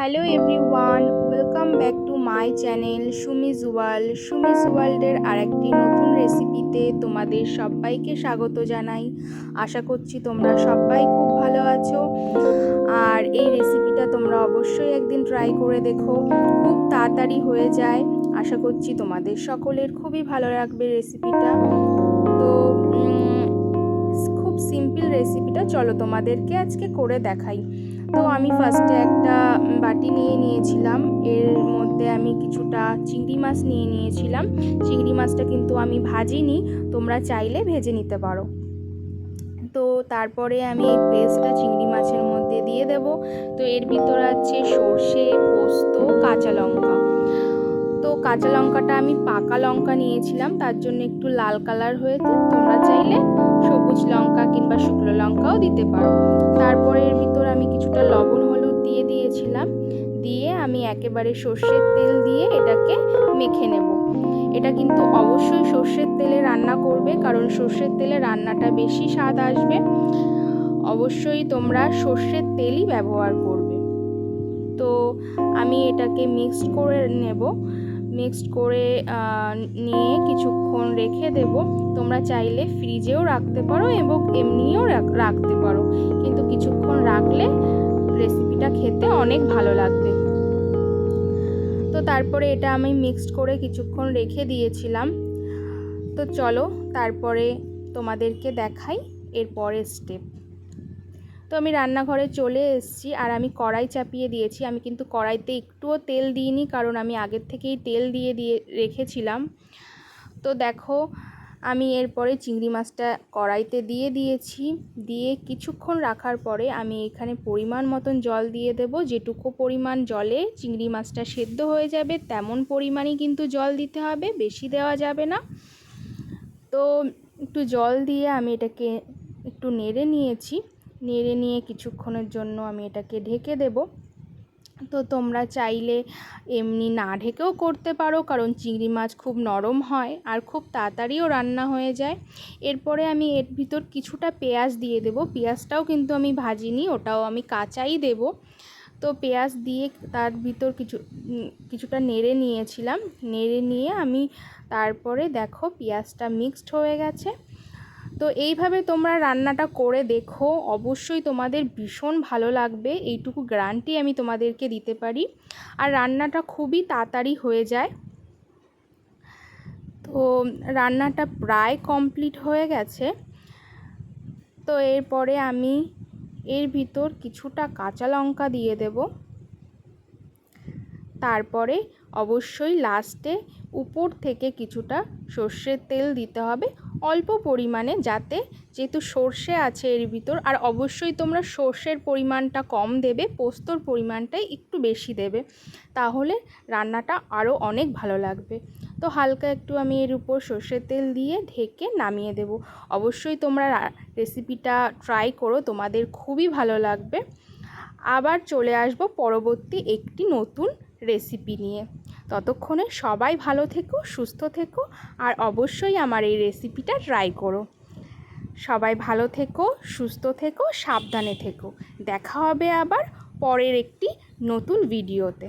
Hello everyone welcome back to my channel Sumi's world Sumi's ওয়ার্ল্ডের আরেকটি নতুন রেসিপিতে তোমাদের সবাইকে স্বাগত জানাই। আশা করছি তোমরা সবাই খুব ভালো আছো। আর এই রেসিপিটা তোমরা অবশ্যই একদিন ট্রাই করে দেখো। খুব তাড়াতাড়ি হয়ে যায়। আশা করছি তোমাদের সকলের খুবই ভালো লাগবে রেসিপিটা তো খুব সিম্পল রেসিপিটা চলো তোমাদেরকে আজকে করে দেখাই। তো আমি ফার্স্টে একটা বাটি নিয়ে নিয়েছিলাম। এর মধ্যে আমি কিছুটা চিংড়ি মাছ নিয়ে নিয়েছিলাম। চিংড়ি মাছটা কিন্তু আমি ভাজিনি, তোমরা চাইলে ভেজে নিতে পারো। তো তারপরে আমি এই পেস্টটা চিংড়ি মাছের মধ্যে দিয়ে দেব। তো এর ভিতরে আছে সর্ষে, পোস্ত, কাঁচা লঙ্কা। তো কাঁচা লঙ্কাটা আমি পাকা লঙ্কা নিয়েছিলাম, তার জন্য একটু লাল কালার হয়েছে। তোমরা চাইলে আমি একেবারে সর্ষের তেল দিয়ে এটাকে মেখে নেব। এটা কিন্তু অবশ্যই সর্ষের তেলে রান্না করবে, কারণ সর্ষের তেলে রান্নাটা বেশি স্বাদ আসবে। অবশ্যই তোমরা সর্ষের তেলই ব্যবহার করবে। তো আমি এটাকে মিক্সড করে নেব। মিক্সড করে নিয়ে কিছুক্ষণ রেখে দেব। তোমরা চাইলে ফ্রিজেও রাখতে পারো এবং এমনিও রাখ- রাখতে পারো। কিন্তু কিছুক্ষণ রাখলে রেসিপিটা খেতে অনেক ভালো লাগবে। তো তারপরে এটা আমি মিক্সড করে কিছুক্ষণ রেখে দিয়েছিলাম। তো চলো তারপরে তোমাদেরকে দেখাই এর পরের স্টেপ তো আমি রান্নাঘরে চলে এসেছি আর আমি কড়াই চাপিয়ে দিয়েছি। আমি কিন্তু কড়াইতে একটুও তেল দিইনি কারণ আমি আগের থেকেই তেল দিয়ে দিয়ে রেখেছিলাম। তো দেখো আমি এরপরে চিংড়ি মাছটা কড়াইতে দিয়ে দিয়েছি। দিয়ে কিছুক্ষণ রাখার পরে আমি এখানে পরিমাণ মতন জল দিয়ে দেব। যেটুকু পরিমাণ জলে চিংড়ি মাছটা সেদ্ধ হয়ে যাবে, তেমন পরিমাণই কিন্তু জল দিতে হবে, বেশি দেওয়া যাবে না। তো একটু জল দিয়ে আমি এটাকে একটু নেড়ে নিয়েছি। নেড়ে নিয়ে কিছুক্ষণের জন্য আমি এটাকে ঢেকে দেব। তো তোমরা চাইলে এমনি না ঢেকেও করতে পারো, কারণ চিংড়ি মাছ খুব নরম হয় আর খুব তাড়াতাড়িও রান্না হয়ে যায়। এরপরে আমি এর ভিতর কিছুটা পেঁয়াজ দিয়ে দেব। পেঁয়াজটাও কিন্তু আমি ভাজিনি, ওটাও আমি কাঁচাই দেব। তো পেঁয়াজ দিয়ে তার ভিতর কিছু কিছুটা নেড়ে নিয়েছিলাম। নেড়ে নিয়ে আমি তারপরে দেখো পেঁয়াজটা মিক্সড হয়ে গেছে। তো এইভাবে তোমরা রান্নাটা করে দেখো। অবশ্যই তোমাদের ভীষণ ভালো লাগবে। এইটুকু গ্যারান্টি আমি তোমাদেরকে দিতে পারি। আর রান্নাটা খুবই তাড়াতাড়ি হয়ে যায়। তো রান্নাটা প্রায় কমপ্লিট হয়ে গেছে। তো এরপরে আমি এর ভিতর কিছুটা কাঁচা লঙ্কা দিয়ে দেব। তারপরে অবশ্যই লাস্টে উপর থেকে কিছুটা সর্ষের তেল দিতে হবে। অল্প পরিমাণে যাতে যেহেতু সর্ষে আছে এর ভিতর, আর অবশ্যই তোমরা সর্ষের পরিমাণটা কম দেবে, পোস্তর পরিমাণটাই একটু বেশি দেবে। তাহলে রান্নাটা আরও অনেক ভালো লাগবে। তো হালকা একটু আমি এর উপর সর্ষের তেল দিয়ে ঢেকে নামিয়ে দেব। অবশ্যই তোমরা রেসিপিটা ট্রাই করো, তোমাদের খুবই ভালো লাগবে। আবার চলে আসব পরবর্তী একটি নতুন রেসিপি নিয়ে। ততক্ষণে সবাই ভালো থেকো, সুস্থ থেকো আর অবশ্যই আমার এই রেসিপিটা ট্রাই করো। সবাই ভালো থেকো, সুস্থ থেকো, সাবধানে থেকো। দেখা হবে আবার পরের একটি নতুন ভিডিওতে